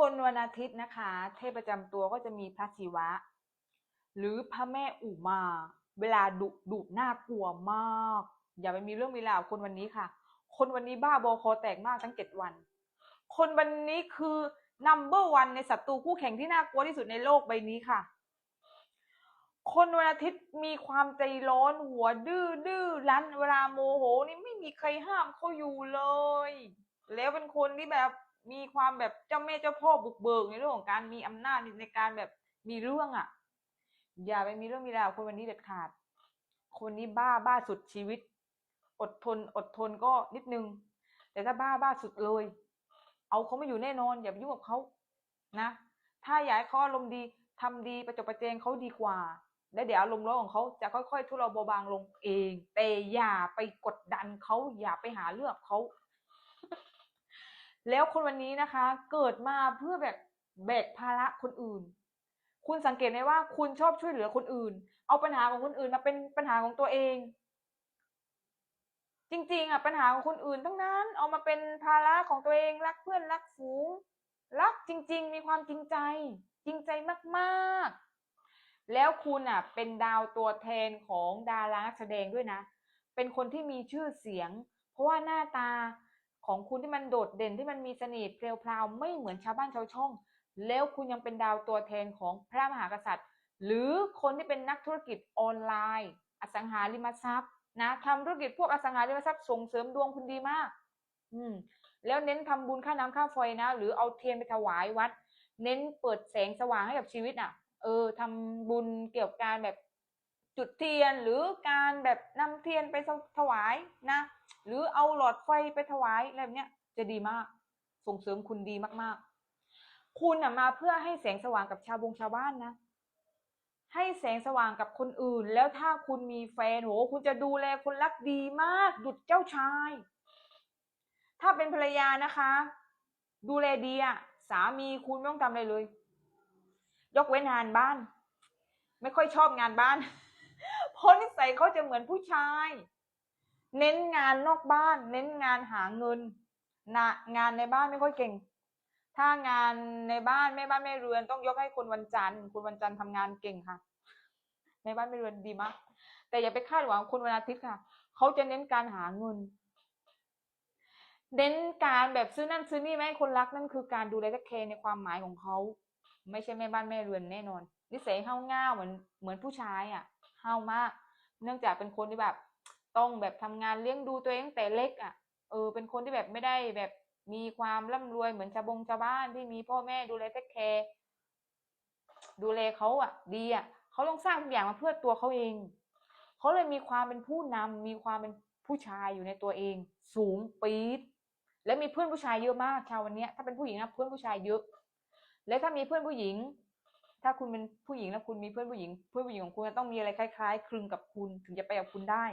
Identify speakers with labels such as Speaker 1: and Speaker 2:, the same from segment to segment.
Speaker 1: คนวันอาทิตย์นะคะ เทพประจำตัวก็จะมีพระศิวะ หรือพระแม่อุมา เวลาดุดุน่ากลัวมาก อย่าไปมีเรื่องมีราวคนวันนี้ค่ะ คนวันนี้บ้าบอคอแตกมากทั้งเจ็ดวัน คนวันนี้คือ number one ในศัตรูคู่แข่งที่น่ากลัวที่สุดในโลกใบนี้ค่ะ คนวันอาทิตย์มีความใจร้อนหัวดื้อดื้อรั้นเวลาโมโหนี่ไม่มีใครห้ามเขาอยู่เลย แล้วเป็นคนที่แบบ มีความแบบเจ้าแม่เจ้าพ่อบุกเบิกในเรื่องของการมีอำนาจในการแบบมีเรื่องอะ อย่าไปมีเรื่องมีราวคนวันนี้เด็ดขาด คนนี้บ้าบ้าสุดชีวิต อดทนอดทนก็นิดนึง แต่ถ้าบ้าบ้าสุดเลย เอาเขาไม่อยู่แน่นอน อย่าไปยุ่งกับเขานะ ถ้าอยากให้เขาอารมณ์ดีทำดีประจบประแจงเขาดีกว่า แล้วเดี๋ยวอารมณ์ร้อนของเขาจะค่อยๆทุเลาเบาบางลงเอง แต่อย่าไปกดดันเขาอย่าไปหาเรื่องกับเขา แล้วคนวันนี้นะคะ เกิดมาเพื่อแบบแบกภาระคนอื่น คุณสังเกตไหมว่าคุณชอบช่วยเหลือคนอื่น เอาปัญหาของคนอื่นมาเป็นปัญหาของตัวเอง จริงๆอะปัญหาของคนอื่นทั้งนั้น เอามาเป็นภาระของตัวเองรักเพื่อนรักฝูงรักจริง ๆ มีความจริงใจ จริงใจมากๆ แล้วคุณอะ เป็นดาวตัวแทนของดารานักแสดงด้วยนะ เป็นคนที่มีชื่อเสียง เพราะว่าหน้าตา ของคุณที่มันโดดเด่นที่มันมีเสน่ห์เพลวพราวไม่เหมือนชาวบ้านชาวช่อง แล้วคุณยังเป็นดาวตัวแทนของพระมหากษัตริย์ หรือคนที่เป็นนักธุรกิจออนไลน์ อสังหาริมทรัพย์นะทำธุรกิจพวกอสังหาริมทรัพย์ส่งเสริมดวงคุณดีมาก อืม แล้วเน้นทำบุญค่าน้ำค่าไฟนะ หรือเอาเทียนไปถวายวัด เน้นเปิดแสงสว่างให้กับชีวิตอะ เออทำบุญเกี่ยวกับการแบบ จุดเทียนหรือการแบบนำเทียนไปถวายนะ หรือเอาหลอดไฟไปถวายอะไรแบบเนี้ยจะดีมาก ส่งเสริมคุณดีมากๆ คุณอะมาเพื่อให้แสงสว่างกับชาวบงชาวบ้านนะให้แสงสว่างกับคนอื่น แล้วถ้าคุณมีแฟนโหคุณจะดูแลคนรักดีมากดุดเจ้าชาย ถ้าเป็นภรรยานะคะ ดูแลดีอะสามีคุณไม่ต้องทำอะไรเลย ยกเว้นงานบ้าน ไม่ค่อยชอบงานบ้าน เพราะนิสัยเขาจะเหมือนผู้ชาย เน้นงานนอกบ้าน เน้นงานหาเงินนะงานในบ้านไม่ค่อยเก่ง ถ้างานในบ้านแม่บ้านแม่เรือนต้องยกให้คนวันจันทร์คุณวันจันทร์ทำงานเก่งค่ะในบ้านแม่เรือนดีมาก แต่อย่าไปคาดหวังคุณวันอาทิตย์ค่ะเขาจะเน้นการหาเงินเน้นการแบบซื้อนั่นซื้อนี่ไหมคนรักนั่นคือการดูแลแคร์ในความหมายของเขา ไม่ใช่แม่บ้านแม่เรือนแน่นอน นิสัยห้าง่าเหมือนเหมือนผู้ชายอะ ห้ามาก เนื่องจากเป็นคนที่แบบ ต้องแบบทำงานเลี้ยงดูตัวเองตั้งแต่เล็กอะ เออ เป็นคนที่แบบไม่ได้แบบมีความร่ำรวยเหมือนชาวบงชาวบ้านที่มีพ่อแม่ดูแลเทคแคร์ดูแลเขาอะ ดีอะเขาต้องสร้างทุกอย่างมาเพื่อตัวเขาเอง เขาเลยมีความเป็นผู้นำมีความเป็นผู้ชายอยู่ในตัวเอง สูงปี๊ดและมีเพื่อนผู้ชายเยอะมากชาววันนี้ถ้าเป็นผู้หญิงนะเพื่อนผู้ชายเยอะ และถ้ามีเพื่อนผู้หญิง ถ้าคุณเป็นผู้หญิงแล้วคุณมีเพื่อนผู้หญิง เพื่อนผู้หญิงของคุณจะต้องมีอะไรคล้าย ๆ คลึงกับคุณถึงจะไปกับคุณได้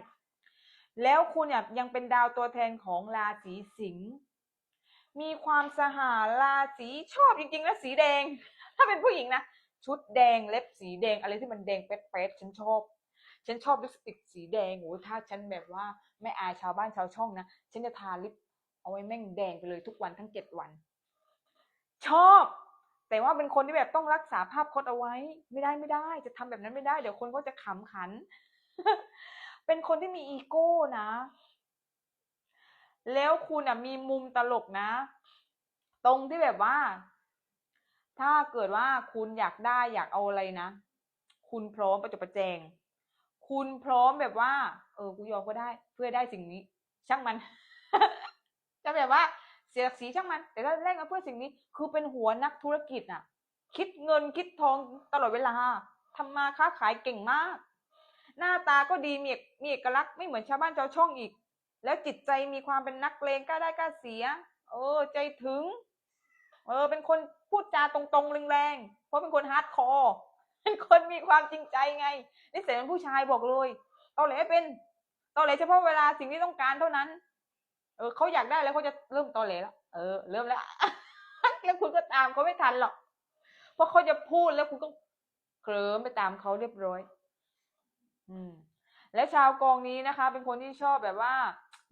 Speaker 1: แล้วคุณเนี่ยยังเป็นดาวตัวแทนของราศีสิงห์มีความสหาราศีชอบจริงๆแล้วสีแดง ถ้าเป็นผู้หญิงนะชุดแดงเล็บสีแดงอะไรที่มันแดงเป๊ะๆฉันชอบ ฉันชอบลิปสติกสีแดงโอ้ถ้าฉันแบบว่าไม่อายชาวบ้านชาวช่องนะฉันจะทาลิปเอาไว้แม่งแดงไปเลยทุกวันทั้งเจ็ดวัน ชอบ แต่ว่าเป็นคนที่แบบต้องรักษาภาพพจน์เอาไว้ ไม่ได้ไม่ได้ จะทำแบบนั้นไม่ได้ เดี๋ยวคนก็จะขำขัน เป็นคนที่มีอีโก้นะ แล้วคุณอะมีมุมตลกนะ ตรงที่แบบว่า ถ้าเกิดว่าคุณอยากได้อยากเอาอะไรนะ คุณพร้อมประจบประแจง คุณพร้อมแบบว่า เออกูยอมก็ได้ เพื่อได้สิ่งนี้ ช่างมันจะแบบว่า สียศักดิ์ศรีช่างมัน แต่ถ้าแลกมาเพื่อสิ่งนี้ คือเป็นหัวนักธุรกิจน่ะ คิดเงินคิดทองตลอดเวลาทำมาค้าขายเก่งมาก หน้าตาก็ดีมีเอกมีเอกลักษณ์ไม่เหมือนชาวบ้านชาวช่องอีก แล้วจิตใจมีความเป็นนักเลงกล้าได้กล้าเสีย เออ ใจถึง เออ เป็นคนพูดจาตรงๆแรงๆเพราะเป็นคนฮาร์ดคอร์เป็นคนมีความจริงใจไงนิสัยเป็นผู้ชายบอกเลยตอแหลเป็นตอแหลเฉพาะเวลาสิ่งที่ต้องการเท่านั้น เออเขาอยากได้แล้วเขาจะเริ่มตอแหลแล้ว เออ เริ่มแล้ว แล้วคุณก็ตามเขาไม่ทันหรอก เพราะเขาจะพูดแล้วคุณก็เคลิ้มไปตามเขาเรียบร้อย อืม และชาวกองนี้นะคะ เป็นคนที่ชอบแบบว่า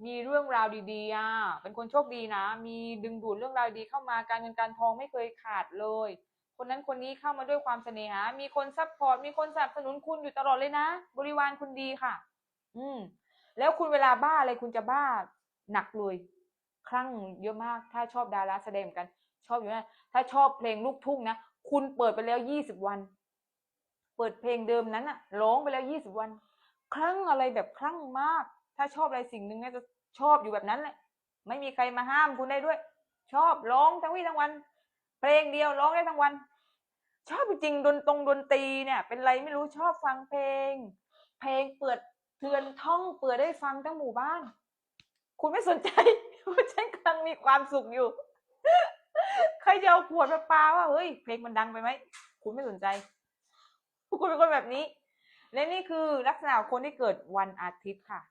Speaker 1: มีเรื่องราวดีๆอะ เป็นคนโชคดีนะ มีดึงดูดเรื่องราวดีเข้ามาการเงินการทองไม่เคยขาดเลย คนนั้นคนนี้เข้ามาด้วยความเสน่หา มีคนซัพพอร์ต มีคนสนับสนุนคุณอยู่ตลอดเลยนะ บริวารคุณดีค่ะ อืม แล้วคุณเวลาบ้าอะไรคุณจะบ้า หนักเลยคลั่งเยอะมากถ้าชอบดาราแสดงเหมือนกัน ชอบอยู่นะถ้าชอบเพลงลูกทุ่งนะคุณเปิดไปแล้วยี่สิบวัน เปิดเพลงเดิมนั้นอะร้องไปแล้วยี่สิบวัน คลั่งอะไรแบบคลั่งมาก ถ้าชอบอะไรสิ่งหนึ่งน่าจะชอบอยู่แบบนั้นแหละ ไม่มีใครมาห้ามคุณได้ด้วย ชอบร้องทั้งวี่ทั้งวัน เพลงเดียวร้องได้ทั้งวัน ชอบจริงดนตรงดนตรีเนี่ย เป็นไรไม่รู้ชอบฟังเพลง เพลงเปิดเทือนท่องเปิดได้ฟังทั้งหมู่บ้าน คุณไม่สนใจว่าฉันกำลังมีความสุขอยู่ ใครจะเอาขวดมาปาว่าเฮ้ยเพลงมันดังไปไหม คุณไม่สนใจ คุณเป็นคนแบบนี้ และนี่คือลักษณะของคนที่เกิดวันอาทิตย์ค่ะ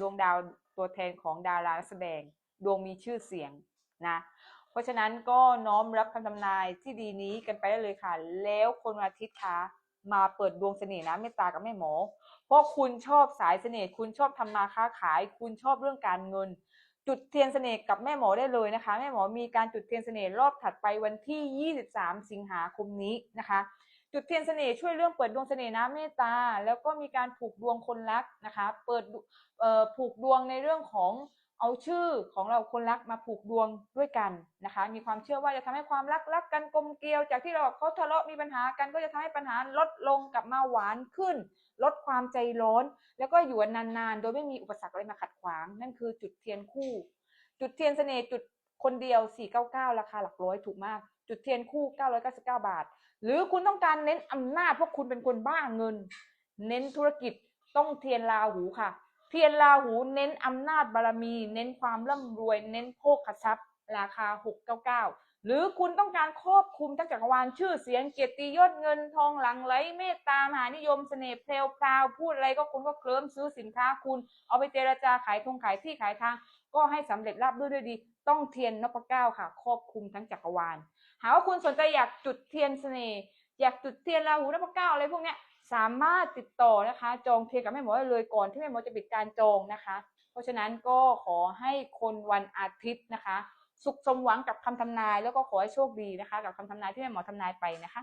Speaker 1: ดวงดาวตัวแทนของดารานแสดง ดวงมีชื่อเสียงนะ เพราะฉะนั้นก็น้อมรับคำทำนายที่ดีนี้กันไปได้เลยค่ะ แล้วคนวันอาทิตย์คะ มาเปิดดวงเสน่ห์นะเมตตากับแม่หมอ เพราะคุณชอบสายเสน่ห์คุณชอบทำมาค้าขาย คุณชอบเรื่องการเงิน จุดเทียนเสน่ห์กับแม่หมอได้เลยนะคะ แม่หมอมีการจุดเทียนเสน่ห์รอบถัดไปวันที่ 23 สิงหาคมนี้นะคะ จุดเทียนเสน่ห์ช่วยเรื่องเปิดดวงเสน่ห์น้ำเมตตา แล้วก็มีการผูกดวงคนรักนะคะ เปิดผูกดวงในเรื่องของ เอาชื่อของเราคนรักมาผูกดวงด้วยกันนะคะ มีความเชื่อว่าจะทำให้ความรักรักกันกลมเกลียว จากที่เราเขาทะเลาะมีปัญหากันก็จะทำให้ปัญหาลดลงกลับมาหวานขึ้น ลดความใจร้อน แล้วก็อยู่นานๆ โดยไม่มีอุปสรรคอะไรมาขัดขวาง นั่นคือจุดเทียนคู่ จุดเทียนเสน่ห์จุดคนเดียว 499 ราคาหลักร้อยถูกมาก จุดเทียนคู่ 999 บาท หรือคุณต้องการเน้นอำนาจเพราะคุณเป็นคนบ้าเงิน เน้นธุรกิจต้องเทียนราหูค่ะ เทียนราหูเน้นอำนาจบารมี เน้นความร่ำรวย เน้นโภคทรัพย์ ราคา 699 หรือคุณต้องการครอบคลุมทั้งจักรวาลชื่อเสียงเกียรติยศเงินทองหลังไหลเมตตามหานิยมเสน่ห์เพลวพราวพูดอะไรก็คุณก็เคลิ้มซื้อสินค้าคุณ เอาไปเจรจาขายทงขายที่ขายทาง ก็ให้สำเร็จราบรื่นด้วยดี ต้องเทียนนพเก้าค่ะ ครอบคลุมทั้งจักรวาล หากว่าคุณสนใจอยากจุดเทียนเสน่ห์ อยากจุดเทียนราหูนพเก้าอะไรพวกเนี้ยสามารถติดต่อนะคะ จองเทียนกับแม่หมอได้เลยก่อนที่แม่หมอจะปิดการจองนะคะ เพราะฉะนั้นก็ขอให้คนวันอาทิตย์นะคะ สุขสมหวังกับคำทำนาย แล้วก็ขอให้โชคดีนะคะ กับคำทำนายที่แม่หมอทำนายไปนะคะ